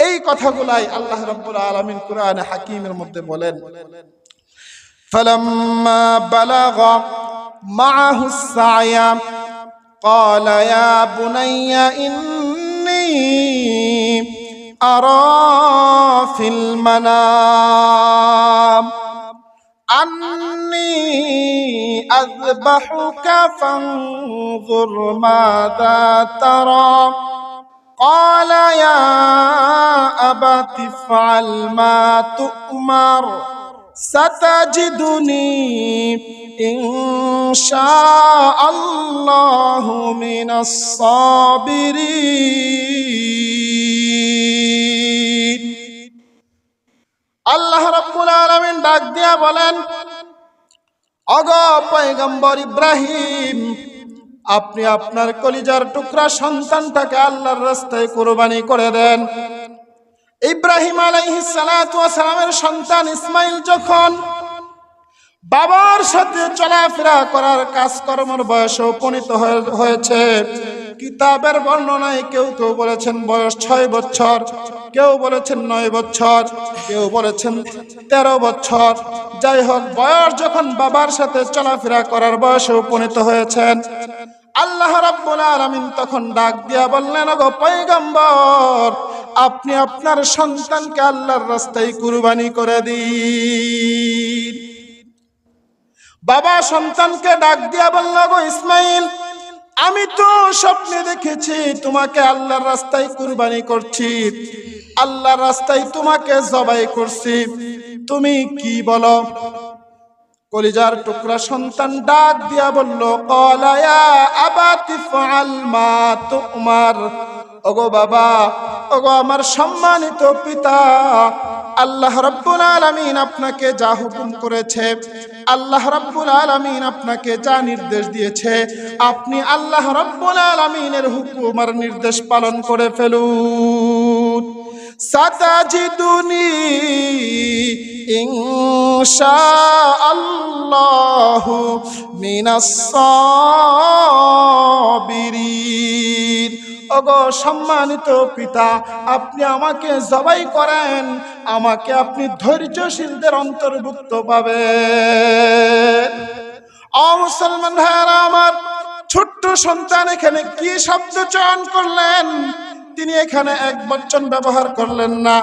এই কথাগুলাই আল্লাহ রাব্বুল আলামিন কোরআনে হাকিমের মধ্যে বলেন فلما بلغ معه السعي قال يا بني إني أرى في المنام أني أذبحك فانظر ماذا ترى قال يا أبت افعل ما تؤمر ستجدني إن شاء الله من الصابرين আল্লাহ রাব্বুল আলামিন ডাক দিয়া বলেন অগ পয়গম্বর ইব্রাহিম আপনি আপনার কলিজার টুকরা সন্তানটাকে আল্লাহর রাস্তায় কোরবানি করে দেন। ইব্রাহিম সালামের সন্তান ইসমাইল যখন বাবার সাথে চলাফেরা করার কাজকর্মের বয়সে উপনীত হয়ে- হয়েছে, কিতাবের বর্ণনায় কেউ কেউ বলেছেন বয়স ছয় বছর, কেউ বলেছেন নয় বছর, কেউ বলেছেন তেরো বছর। যাই হোক, বয়স যখন বাবার সাথে চলাফেরা করার বয়সে উপনীত হয়েছেন আল্লাহ রাব্বুল আলামিন তখন ডাক দিয়া বললেন গো পয়গম্বর, আপনি আপনার সন্তানকে আল্লাহর রাস্তায় কুরবানি করে দিন। বাবা সন্তানকে ডাক দিয়া বলল গো ইসমাইল, আমি তো স্বপ্নে দেখেছি তোমাকে আল্লাহর রাস্তায় কুরবানি করছি। আল্লাহর রাস্তায় তোমাকে জবাই করছি। তুমি কি বলো? কলিজার টুকরা সন্তান ডাক দিয়া বলল কলায়া আবাতি ফাল মা তুমার। ওগো বাবা, ওগো আমার সম্মানিত পিতা, আল্লাহ রাব্বুল আলামিন আপনাকে যা হুকুম করেছে, আল্লাহ রাব্বুল আলামিন আপনাকে যা নির্দেশ দিয়েছে, আপনি আল্লাহ রাব্বুল আলামিনের হুকুম আর নির্দেশ পালন করে ফেলুন। সাতাজিদুনি ইনশাআল্লাহু মিনাস সাবিরিন। ওগো সম্মানিত পিতা, আপনি আমাকে জবাই করেন, আমাকে আপনি ধৈর্যশীলদের অন্তর্ভুক্ত পাবেন। অ মুসলমান ভাইয়ারা আমার ছোট্ট সন্তান এখানে কি শব্দ চয়ন করলেন? তিনি এখানে এক বচ্চন ব্যবহার করলেন না,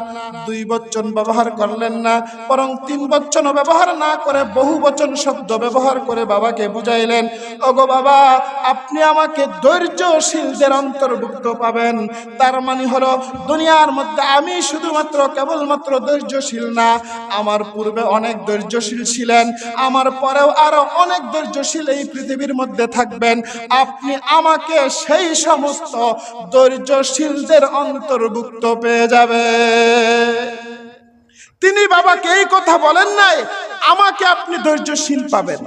দুই বচ্চন ব্যবহার করলেন না, বরং তিন বচনও ব্যবহার না করে বহু বচন শব্দ ব্যবহার করে বাবাকে বুঝাইলেন, ওগো বাবা, আপনি আমাকে ধৈর্যশীলদের অন্তর্ভুক্ত পাবেন। তার মানে হলো, দুনিয়ার মধ্যে আমি শুধুমাত্র কেবলমাত্র ধৈর্যশীল না, আমার পূর্বে অনেক ধৈর্যশীল ছিলেন, আমার পরেও আরও অনেক ধৈর্যশীল এই পৃথিবীর মধ্যে থাকবেন। আপনি আমাকে সেই সমস্ত ধৈর্যশীলদের অন্তর্ভুক্ত পেয়ে যাবে। তিনি বাবাকে এই কথা বলেন নাই, আমাকে আপনি ধৈর্যশীল পাবেন।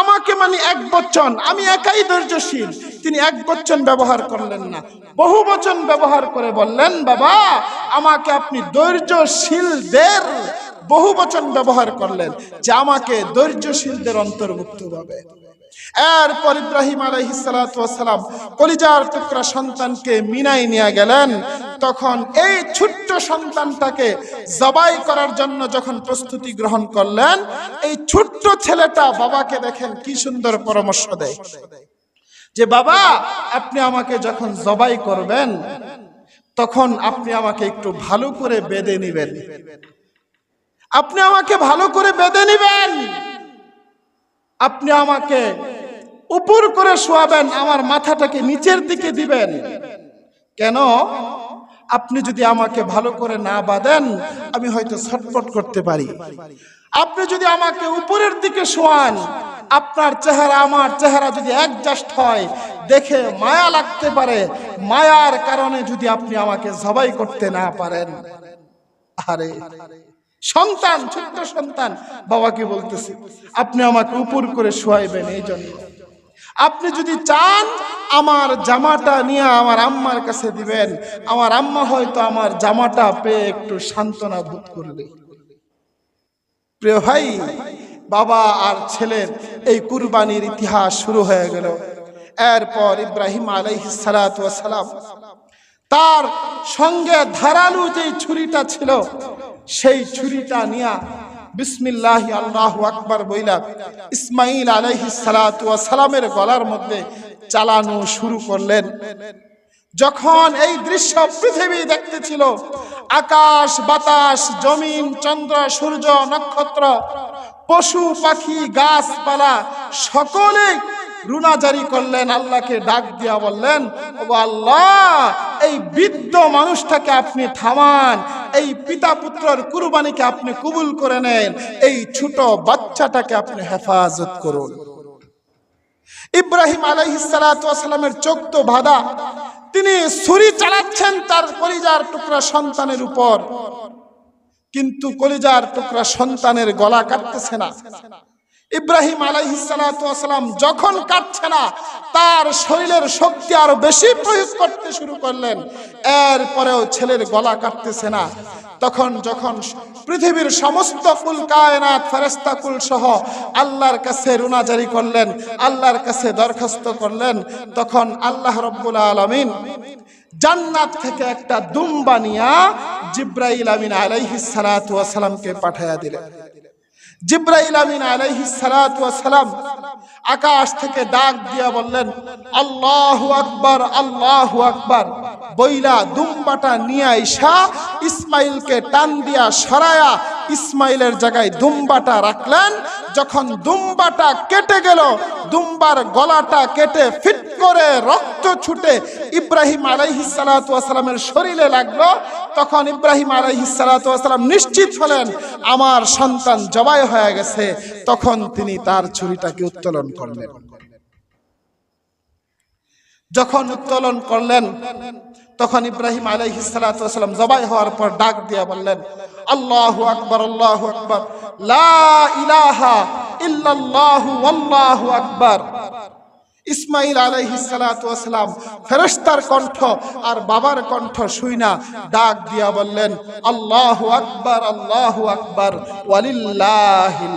আমাকে মানে এক বচন আমি একাই ধৈর্যশীল। তিনি এক বচন ব্যবহার করলেন না, বহু বচন ব্যবহার করে বললেন, বাবা, আমাকে আপনি ধৈর্যশীলদের বহু বচন ব্যবহার করলেন, যে আমাকে ধৈর্যশীলদের অন্তর্ভুক্ত হবে এরপর ইব্রাহিম আলাইহিসালাম কলিজার টুকরা সন্তানকে মিনাই নিয়ে গেলেন। তখন এই ছোট্ট সন্তানটাকে জবাই করার জন্য যখন প্রস্তুতি গ্রহণ করলেন, এই ছোট্ট ছেলেটা বাবাকে দেখেন কি সুন্দর পরামর্শ দেয়। যে, বাবা, আপনি আমাকে যখন জবাই করবেন, তখন আপনি আমাকে একটু ভালো করে বেঁধে নিবেন। আপনি আমাকে ভালো করে বেঁধে নিবেন। আপনি আমাকে উপর করে শোয়াবেন, আমার মাথাটাকে নিচের দিকে দিবেন। কেন? আপনি যদি আমাকে ভালো করে না বাঁধেন, আমি হয়তো ছটপট করতে পারি। আপনি যদি আমাকে উপরের দিকে শোয়ান, আপনার চেহারা, আমার চেহারা যদি অ্যাডজাস্ট হয়, দেখে মায়া লাগতে পারে। মায়ার কারণে যদি আপনি আমাকে জবাই করতে না পারেন। আরে সন্তান, ছোট্ট সন্তান, বাবাকে বলতেছে, আপনি আমাকে উপর করে শোয়াইবেন এই জন্য আপনি যদি চান আমার জামাটা নিয়ে আমার আম্মার কাছে দিবেন, আমার আম্মা হয়তো আমার জামাটা পেয়ে একটু সান্ত্বনা বোধ করবে। প্রিয় ভাই, বাবা আর ছেলের এই কুরবানির ইতিহাস শুরু হয়ে গেল। এরপর ইব্রাহিম আলাইহিস সালাম তার সঙ্গে ধারালু যে ছুরিটা ছিল, সেই ছুরিটা নিয়া বিসমিল্লাহ আল্লাহ আকবার বইলা ইসমাইল ওয়াস সালামের গলার মধ্যে চালানো শুরু করলেন। যখন এই দৃশ্য পৃথিবী দেখতেছিল আকাশ, বাতাস, জমিন, চন্দ্র, সূর্য, নক্ষত্র, পশু, পাখি, গাছপালা সকলে রুনা জারি করলেন, আল্লাহকে ডাক দিয়া বললেন, ও আল্লাহ, এই বৃদ্ধ মানুষটাকে আপনি থামান, এই পিতা পুত্রর কুরবানিকে আপনি কবুল করে নেন, এই ছোট বাচ্চাটাকে আপনি হেফাজত করুন। ইব্রাহিম আলাইহিসালামের চোখ তো বাধা। তিনি ছুরি চালাচ্ছেন তার কলিজার টুকরা সন্তানের উপর। কিন্তু কলিজার টুকরা সন্তানের গলা কাটতেছে না। ইব্রাহিম আলাইহিসালাম যখন কাটছে না, তার শরীরের শক্তি আরও বেশি প্রয়োগ করতে শুরু করলেন। এরপরেও ছেলের গলা কাটতেছে না। তখন যখন পৃথিবীর সমস্ত কুল কায়নাত ফেরেস্তা কুল সহ আল্লাহর কাছে রুনা জারি করলেন, আল্লাহর কাছে দরখাস্ত করলেন, তখন আল্লাহ রব্বুল আলমিন জান্নাত থেকে একটা দুম্বা নিয়া জিব্রাইল আমিন আলাইহিস সালাতু ওয়াস সালামকে পাঠায়া দিলেন। জিব্রাইল আমিন সালাম আকাশ থেকে ডাক দিয়া বললেন আকবার আকবার। বইলা দুম্বাটা নিয়ে আইসা ইসমাইলকে টান দিয়া সরায়া ইসমাইলের জায়গায় দুম্বাটা রাখলেন। যখন দুম্বাটা কেটে গেল, দুম্বার গলাটা কেটে ফিট করে রক্ত ছুটে ইব্রাহিম আলাইহিস সালাতু ওয়াস সালামের শরীরে লাগল। তখন ইব্রাহিম আলাইহিস সালাতু ওয়াস নিশ্চিত হলেন, আমার সন্তান জবাই হয়ে গেছে। তখন তিনি তার ছুরিটাকে উত্তোলন করলেন। যখন উত্তোলন করলেন, তখন ইব্রাহিম আলাইহিস সালাতু ওয়াস সালাম জবাই হওয়ার পর ডাক দিয়া বললেন, আল্লাহু আকবার আল্লাহু আকবার। লা ইলাহা ইল্লাল্লাহু, ওয়াল্লাহু আকবার। ইসমাইল আলাইহিস সালাতু ওয়াস সালাম ফেরেশতার কণ্ঠ আর বাবার কণ্ঠ শুইনা ডাক দিয়া বললেন, আল্লাহু আকবার আল্লাহু আকবার, ওয়ালিল্লাহিল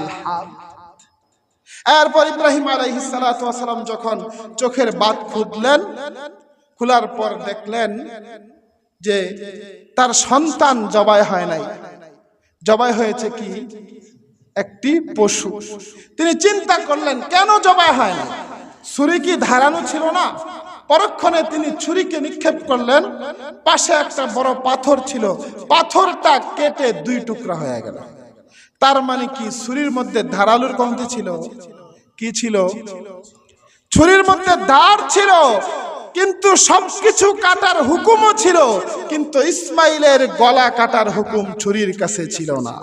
এরপর ইব্রাহিম আলাইহিস সালাতু ওয়াস সালাম যখন চোখের বাদ খুললেন খোলার পর দেখলেন যে তার সন্তান জবাই হয় নাই। জবাই হয়েছে কি? একটি পশু। তিনি চিন্তা করলেন, কেন জবাই হয় না ছুরি কি ধারানো ছিল না। পরক্ষণে তিনি ছুরিকে নিক্ষেপ করলেন। পাশে একটা বড় পাথর ছিল। পাথরটা কেটে দুই টুকরা হয়ে গেল। তার মানে কি ছুরির মধ্যে ধারালুর কমতি ছিল? কি ছিল? ছুরির মধ্যে দাঁড় ছিল, কিন্তু সবকিছু কাটার হুকুমও ছিল, কিন্তু ইসমাইলের গলা কাটার হুকুম ছুরির কাছে ছিল না।